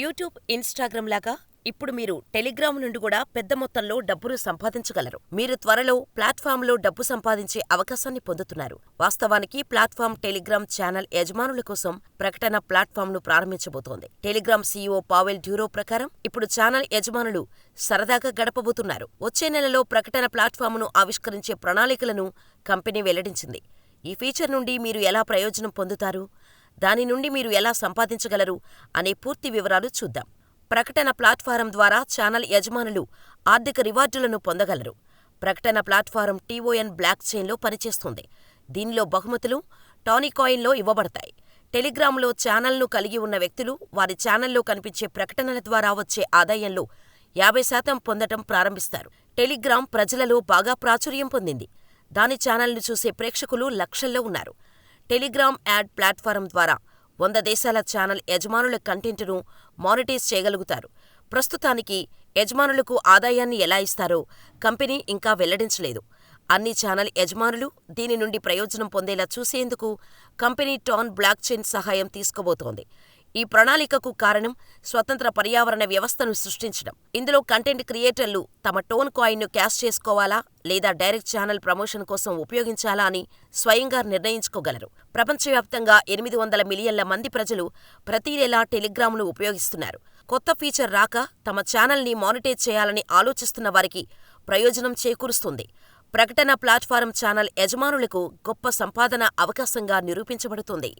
YouTube, Instagram లాగా ఇప్పుడు మీరు టెలిగ్రామ్ నుండి కూడా పెద్ద మొత్తంలో డబ్బును సంపాదించగలరు. మీరు త్వరలో ప్లాట్ఫామ్లో డబ్బు సంపాదించే అవకాశాన్ని పొందుతున్నారు. వాస్తవానికి ప్లాట్ఫామ్ టెలిగ్రామ్ ఛానల్ యజమానుల కోసం ప్రకటన ప్లాట్ఫామ్ను ప్రారంభించబోతోంది. టెలిగ్రామ్ సీఈఓ పావెల్ డ్యూరో ప్రకారం ఇప్పుడు ఛానల్ యజమానులు సరదాగా గడపబోతున్నారు. వచ్చే నెలలో ప్రకటన ప్లాట్ఫామ్ను ఆవిష్కరించే ప్రణాళికలను కంపెనీ వెల్లడించింది. ఈ ఫీచర్ నుండి మీరు ఎలా ప్రయోజనం పొందుతారు? దాని నుండి మీరు ఎలా సంపాదించగలరు అనే పూర్తి వివరాలు చూద్దాం. ప్రకటన ప్లాట్ఫారం ద్వారా ఛానల్ యజమానులు ఆర్థిక రివార్డులను పొందగలరు. ప్రకటన ప్లాట్ఫారం టీఓఎన్ బ్లాక్ చైన్లో పనిచేస్తుంది. దీనిలో బహుమతులు టానికాయిన్లో ఇవ్వబడతాయి. టెలిగ్రామ్లో ఛానల్ను కలిగి ఉన్న వ్యక్తులు వారి ఛానల్లో కనిపించే ప్రకటనల ద్వారా వచ్చే ఆదాయంలో యాభై శాతం పొందటం ప్రారంభిస్తారు. టెలిగ్రామ్ ప్రజలలో బాగా ప్రాచుర్యం పొందింది. దాని ఛానల్ను చూసే ప్రేక్షకులు లక్షల్లో ఉన్నారు. టెలిగ్రామ్ యాడ్ ప్లాట్ఫారం ద్వారా వంద దేశాల ఛానల్ యజమానుల కంటెంట్ను మానిటైజ్ చేయగలుగుతారు. ప్రస్తుతానికి యజమానులకు ఆదాయాన్ని ఎలా ఇస్తారో కంపెనీ ఇంకా వెల్లడించలేదు. అన్ని ఛానల్ యజమానులు దీని నుండి ప్రయోజనం పొందేలా చూసేందుకు కంపెనీ టాన్ బ్లాక్చైన్ సహాయం తీసుకోబోతోంది. ఈ ప్రణాళికకు కారణం స్వతంత్ర పర్యావరణ వ్యవస్థను సృష్టించడం. ఇందులో కంటెంట్ క్రియేటర్లు తమ టోన్ కాయిన్ను క్యాష్ చేసుకోవాలా లేదా డైరెక్ట్ ఛానల్ ప్రమోషన్ కోసం ఉపయోగించాలా అని స్వయంగా నిర్ణయించుకోగలరు. ప్రపంచవ్యాప్తంగా ఎనిమిది వందల మిలియన్ల మంది ప్రజలు ప్రతి నెలా టెలిగ్రామ్ను ఉపయోగిస్తున్నారు. కొత్త ఫీచర్ రాక తమ ఛానల్ని మానిటైజ్ చేయాలని ఆలోచిస్తున్న వారికి ప్రయోజనం చేకూరుస్తుంది. ప్రకటన ప్లాట్ఫారం ఛానల్ యజమానులకు గొప్ప సంపాదన అవకాశంగా నిరూపించబడుతుంది